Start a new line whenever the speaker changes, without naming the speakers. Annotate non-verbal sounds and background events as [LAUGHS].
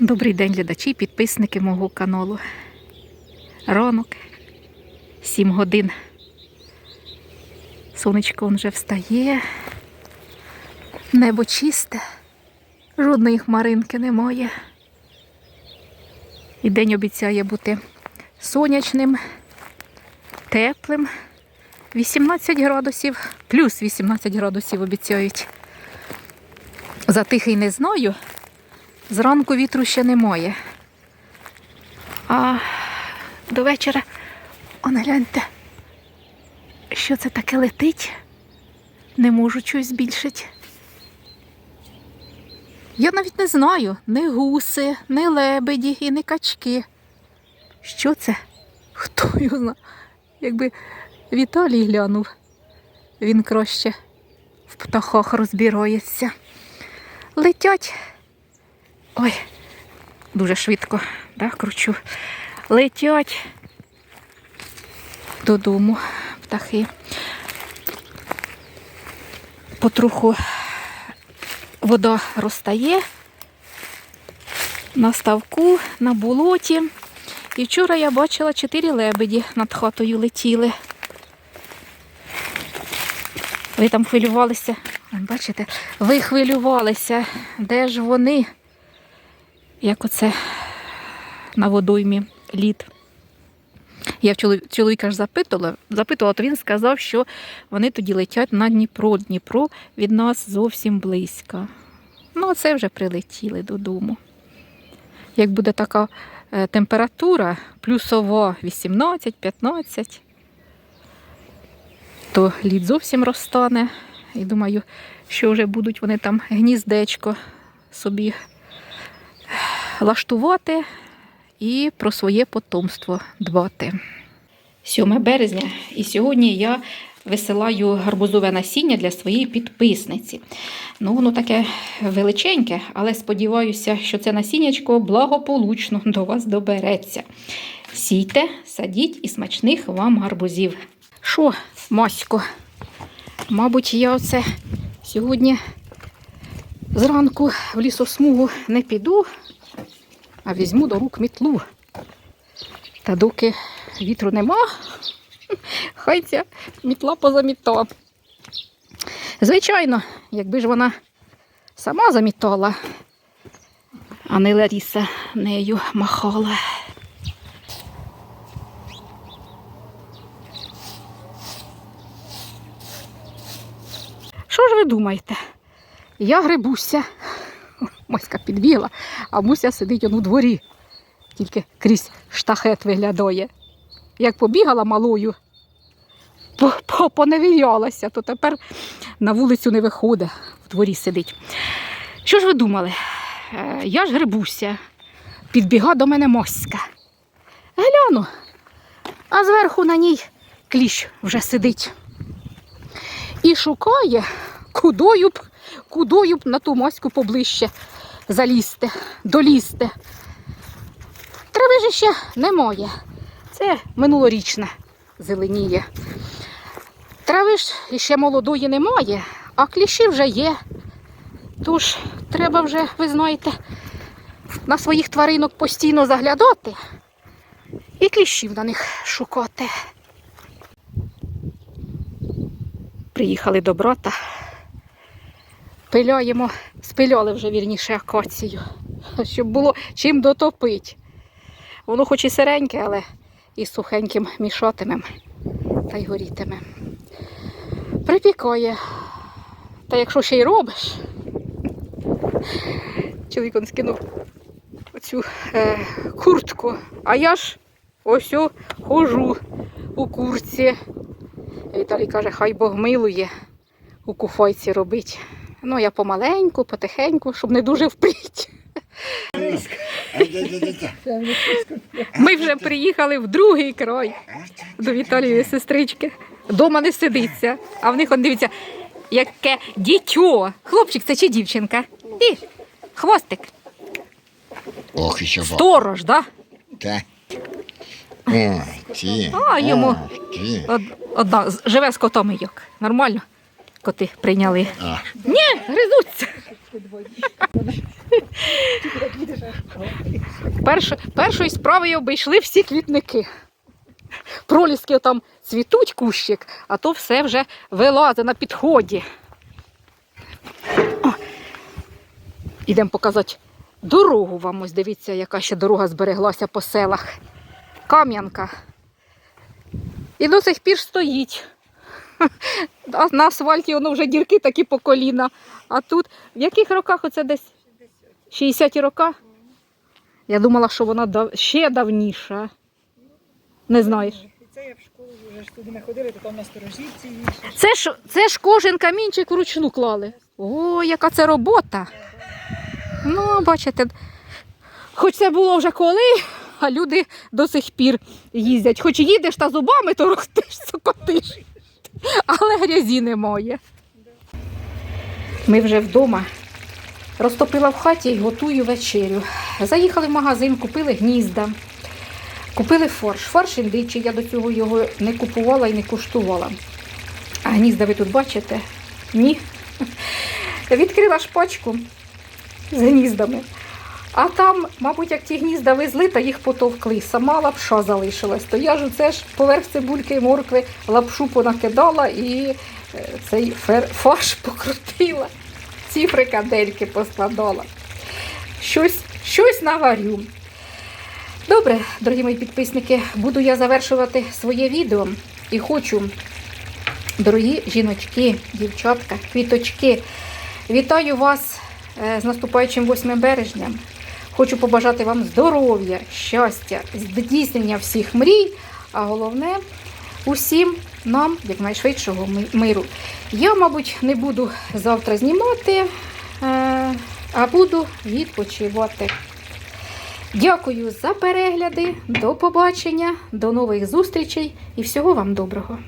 Добрий день, глядачі, підписники мого каналу. Ранок, 7 годин. Сонечко вже встає. Небо чисте, жодної хмаринки немає. І день обіцяє бути сонячним, теплим. 18 градусів, плюс 18 градусів обіцяють. За тихий не знаю. Зранку вітру ще немає. А до вечора, он гляньте, що це таке летить? Не можу чогось збільшити. Я навіть не знаю, не гуси, не лебеді і не качки. Що це? Хто його знає? Якби Віталій глянув, він краще в птахах розбірається. Летять. Ой, дуже швидко, да, кручу. Летять додому птахи. Потроху вода розтає на ставку, на болоті. І вчора я бачила чотири лебеді над хатою летіли. Ви там хвилювалися. Бачите, ви хвилювалися, де ж вони? Як оце на водоймі лід. Я в чолові- чоловіка ж запитувала, запитувала, то він сказав, що вони тоді летять на Дніпро. Дніпро від нас зовсім близько. Ну, це вже прилетіли додому. Як буде така е, температура, плюсова 18-15, то лід зовсім розтане. І думаю, що вже будуть вони там гніздечко собі лаштувати і про своє потомство дбати. 7 березня, і сьогодні я висилаю гарбузове насіння для своєї підписниці. Ну, воно таке величеньке, але сподіваюся, що це насіннячко благополучно до вас добереться. Сійте, садіть і смачних вам гарбузів. Що, Масько? Мабуть, я оце сьогодні зранку в лісосмугу не піду, а візьму до рук мітлу. Та доки вітру нема, [LAUGHS] хай ця мітла позамітала. Звичайно, якби ж вона сама замітала, а не Ларіса нею махала. Що ж ви думаєте? Я грибуся. Маська підбігла, а Муся сидить он у дворі, тільки крізь штахет виглядає. Як побігала малою, по- по- поневірялася, то тепер на вулицю не виходить, в дворі сидить. Що ж ви думали? Е, Я ж грибуся, підбіга до мене моська. Гляну, а зверху на ній кліщ вже сидить. І шукає, кудою б, кудою б на ту моську поближче залізти, долізти. Трави ж ще немає. Це минулорічне зеленіє. Трави ж ще молодої немає, а кліщі вже є. Тож треба вже, ви знаєте, на своїх тваринок постійно заглядати і кліщів на них шукати. Приїхали до брата. Пиляємо, спиляли вже вірніше акацію, [LAUGHS] щоб було чим дотопити. Воно хоч і сиреньке, але і сухеньким мішатимем та й горітиме. Припікає. Та якщо ще й робиш, [LAUGHS] чоловік он скинув оцю е, куртку, а я ж ось хожу у курці. Віталій каже, хай Бог милує у куфайці робить. Ну, я помаленьку, потихеньку, щоб не дуже впить. Ми вже приїхали в другий край до Віталієї сестрички. Дома не сидиться, а в них он дивиться, яке дітьо. Хлопчик, це чи дівчинка? І хвостик.
Ох, і що бо.
Сторож, да?
Та. О, ті.
А, йому.
О, ті.
Од- Одна живе з котом як. Нормально. Коти прийняли.
А,
Ні, гризуться. Перш, першою справою обійшли всі квітники. Проліски там цвітуть кущик, а то все вже вилазить на підході. Ідемо показати дорогу вам. Ось дивіться, яка ще дорога збереглася по селах. Кам'янка. І до сих пір стоїть. А на асфальті воно вже дірки такі по коліна. А тут в яких роках оце десь? 60-ті роки? Я думала, що вона дав... ще давніша. Не знаєш.
Це я в школу вже ж туди не ходили, то там на сторожівці їх.
Це ж, це ж кожен камінчик вручну клали. О, яка це робота. Ну, бачите, хоч це було вже коли, а люди до сих пір їздять. Хоч їдеш та зубами, то рухтиш, сокотиш. [LAUGHS] Але грязі немає. Ми вже вдома. Розтопила в хаті і готую вечерю. Заїхали в магазин, купили гнізда, купили фарш. Фарш індичий, я до цього його не купувала і не куштувала. А гнізда ви тут бачите? Ні. [LAUGHS] Відкрила шпачку з гніздами. А там, мабуть, як ті гнізда везли, та їх потовкли. Сама лапша залишилась. То я ж це ж поверх цибульки і моркви лапшу понакидала і е, цей фарш покрутила. Ці фрикадельки поскладала. Щось, щось наварю. Добре, дорогі мої підписники, буду я завершувати своє відео і хочу Дорогі жіночки, дівчатка, квіточки, вітаю вас е, з наступаючим 8 березня. Хочу побажати вам здоров'я, щастя, здійснення всіх мрій, а головне усім нам якнайшвидшого миру. Я, мабуть, не буду завтра знімати, е, а буду відпочивати. Дякую за перегляди. До побачення, до нових зустрічей і всього вам доброго.